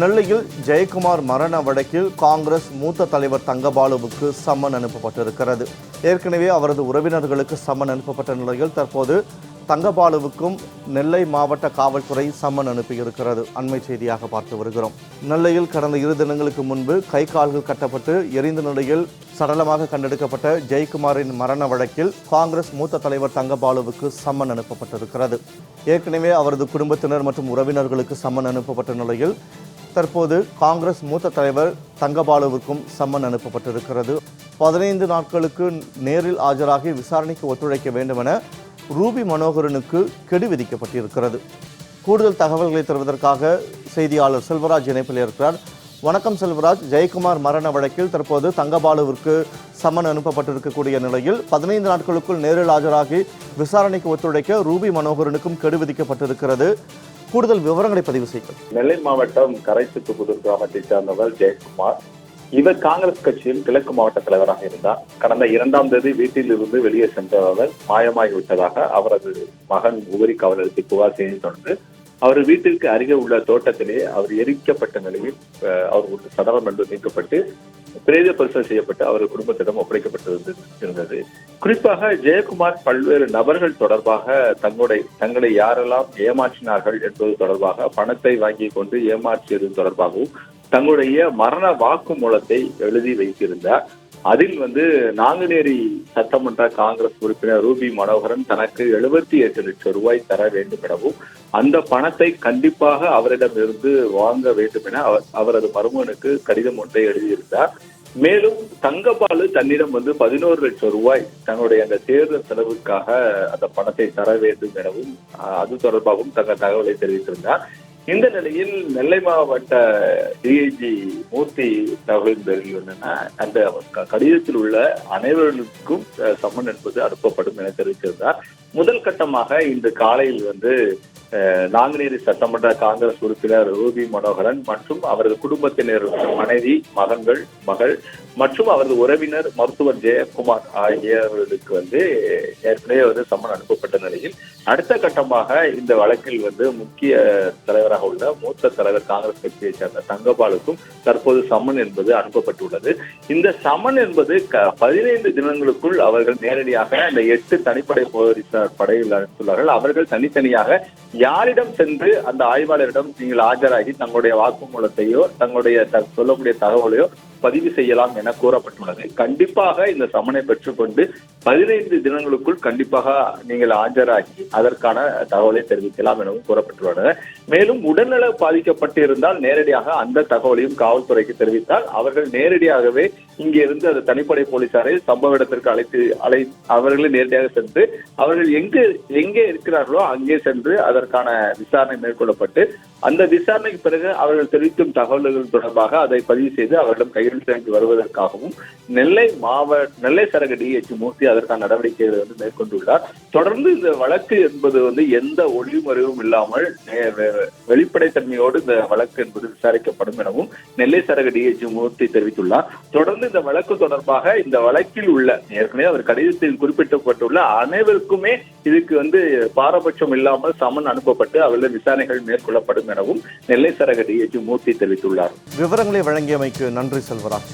நெல்லையில் ஜெயக்குமார் மரண வழக்கில் காங்கிரஸ் மூத்த தலைவர் தங்கபாலுவுக்கு சம்மன் அனுப்பப்பட்டிருக்கிறது. ஏற்கனவே அவரது உறவினர்களுக்கு சம்மன் அனுப்பப்பட்ட நிலையில் தற்போது தங்கபாலுவுக்கும் நெல்லை மாவட்ட காவல்துறை சம்மன் அனுப்பியிருக்கிறது. அண்மை செய்தியாக பார்த்து வருகிறோம். நெல்லையில் கடந்த இரு தினங்களுக்கு முன்பு கை கால்கள் கட்டப்பட்டு எரிந்த நிலையில் சடலமாக கண்டெடுக்கப்பட்ட ஜெயக்குமாரின் மரண வழக்கில் காங்கிரஸ் மூத்த தலைவர் தங்கபாலுவுக்கு சம்மன் அனுப்பப்பட்டிருக்கிறது. ஏற்கனவே அவரது குடும்பத்தினர் மற்றும் உறவினர்களுக்கு சம்மன் அனுப்பப்பட்ட நிலையில் தற்போது காங்கிரஸ் மூத்த தலைவர் தங்கபாலுவுக்கும் சம்மன் அனுப்பப்பட்டிருக்கிறது. பதினைந்து நாட்களுக்கு நேரில் ஆஜராகி விசாரணைக்கு ஒத்துழைக்க வேண்டும் என ரூபி மனோகரனுக்கு கெடு விதிக்கப்பட்டிருக்கிறது. கூடுதல் தகவல்களை தருவதற்காக செய்தியாளர் செல்வராஜ் இணைப்பில் இருக்கிறார். வணக்கம் செல்வராஜ். ஜெயக்குமார் மரண வழக்கில் தற்போது தங்கபாலுவிற்கு சம்மன் அனுப்பப்பட்டிருக்கக்கூடிய நிலையில் பதினைந்து நாட்களுக்குள் நேரில் ஆஜராகி விசாரணைக்கு ஒத்துழைக்க ரூபி மனோகரனுக்கும் கெடு விதிக்கப்பட்டிருக்கிறது. கூடுதல் விவரங்களை பதிவு செய்யும் நெல்லை மாவட்டம் கரைச்சுத்துப்புதூர் கிராமத்தை சேர்ந்தவர் ஜெயக்குமார். இவர் காங்கிரஸ் கட்சியில் கிழக்கு மாவட்ட தலைவராக இருந்தார். கடந்த இரண்டாம் தேதி வீட்டில் இருந்து வெளியே சென்ற அவர். அவரது மகன் உபரி காவலருக்கு புகார் செய்து தொடர்ந்து அவர் வீட்டிற்கு அருகே உள்ள தோட்டத்திலே அவர் எரிக்கப்பட்ட நிலையில் அவர் ஒரு சடலம் என்று நீக்கப்பட்டு பிரேத பரிசோதனை செய்யப்பட்டு அவர் குடும்பத்திடம் ஒப்படைக்கப்பட்டிருந்தது இருந்தது. குறிப்பாக ஜெயக்குமார் பல்வேறு நபர்கள் தொடர்பாக தங்களுடைய தங்களை யாரெல்லாம் ஏமாற்றினார்கள் என்பது தொடர்பாக பணத்தை வாங்கி கொண்டு ஏமாற்றியது தொடர்பாகவும் தங்களுடைய மரண வாக்குமூலத்தை எழுதி வைத்திருந்தார். அதில் வந்து நாங்குநேரி சட்டமன்ற காங்கிரஸ் உறுப்பினர் ரூபி மனோகரன் தனக்கு எழுபத்தி எட்டு லட்சம் ரூபாய் தர வேண்டும் எனவும் அந்த பணத்தை கண்டிப்பாக அவரிடமிருந்து வாங்க வேண்டும் என அவர் அவரது மருமகனுக்கு கடிதம் ஒன்றை எழுதியிருந்தார். மேலும் தங்கபாலு தன்னிடம் வந்து பதினோரு லட்சம் ரூபாய் தன்னுடைய அந்த தேர்தல் செலவுக்காக அந்த பணத்தை தர வேண்டும் எனவும் அஹ், அது தொடர்பாகவும் தங்கள் தகவலை தெரிவித்திருந்தார். இந்த நிலையில் நெல்லை மாவட்ட டிஐஜி மூர்த்தி தகவலின் பேரில் என்னன்னா அந்த கடிதத்தில் உள்ள அனைவருக்கும் சம்மன் என்பது அனுப்பப்படும் என தெரிவித்திருந்தார் முதல் கட்டமாக இன்று காலையில் வந்து அஹ், நாங்குநேரி சட்டமன்ற காங்கிரஸ் உறுப்பினர் ரூபி மனோகரன் மற்றும் அவரது குடும்பத்தினர் மனைவி மகன்கள் மகள் மற்றும் அவரது உறவினர் மருத்துவர் ஜெயக்குமார் ஆகியவர்களுக்கு வந்து ஏற்கனவே வந்து சம்மன் அனுப்பப்பட்ட நிலையில் அடுத்த கட்டமாக இந்த வழக்கில் வந்து முக்கிய தலைவராக உள்ள மூத்த தலைவர் காங்கிரஸ் கட்சியை சேர்ந்த தங்கபாலுக்கும் தற்போது சம்மன் என்பது அனுப்பப்பட்டுள்ளது. இந்த சமன் என்பது க- பதினைந்து தினங்களுக்குள் அவர்கள் நேரடியாக அந்த எட்டு தனிப்படை போலீசார் படையில் அனுப்பியுள்ளார்கள். அவர்கள் தனித்தனியாக யாரிடம் சென்று அந்த ஆய்வாளரிடம் நீங்கள் ஆஜராகி தங்களுடைய வாக்குமூலத்தையோ தங்களுடைய த- சொல்லக்கூடிய தகவலையோ பதிவு செய்யலாம் என கூறப்பட்டுள்ளது. கண்டிப்பாக இந்த சமனை பெற்றுக்கொண்டு பதினைந்து தினங்களுக்குள் கண்டிப்பாக நீங்கள் ஆஜராகி அதற்கான தகவலை தெரிவிக்கலாம் எனவும் கூறப்பட்டுள்ளது. மேலும் உடல்நல பாதிக்கப்பட்டு இருந்தால் நேரடியாக அந்த தகவலையும் காவல்துறைக்கு தெரிவித்தால் அவர்கள் நேரடியாகவே இங்கே இருந்து அந்த தனிப்படை போலீசாரை சம்பவ இடத்திற்கு அழைத்து அழை அவர்களே நேரடியாக சென்று அவர்கள் எங்கு எங்கே இருக்கிறார்களோ அங்கே சென்று அதற்கான விசாரணை மேற்கொள்ளப்பட்டு அந்த விசாரணைக்கு பிறகு அவர்கள் தெரிவிக்கும் தகவல்கள் தொடர்பாக அதை பதிவு செய்து அவர்களிடம் கையெழுத்து வாங்கி வருவதற்காகவும் நெல்லை மாவட்ட நெல்லை சரக டிஹெச் மூர்த்தி அதற்கான நடவடிக்கைகளை வந்து மேற்கொண்டுள்ளார். தொடர்ந்து இந்த வழக்கு என்பது வந்து எந்த ஒளிமறைவும் இல்லாமல் வெளிப்படைத்தன்மையோடு இந்த வழக்கு என்பது விசாரிக்கப்படும் எனவும் நெல்லை சரக டிஹெச் மூர்த்தி தெரிவித்துள்ளார். தொடர்ந்து இந்த வழக்கு தொடர்பாக இந்த வழக்கில் உள்ள ஏற்கனவே அவர் கடிதத்தில் குறிப்பிட்டப்பட்டுள்ள அனைவருக்குமே இதுக்கு வந்து பாரபட்சம் இல்லாமல் சமன் அனுப்பப்பட்டு அவர்கள் விசாரணைகள் மேற்கொள்ளப்படும் எனவும் நெல்லை சரக டிஎச் மூர்த்தி தெரிவித்துள்ளார். விவரங்களை வழங்கியமைக்கு நன்றி செல்வராஜ்.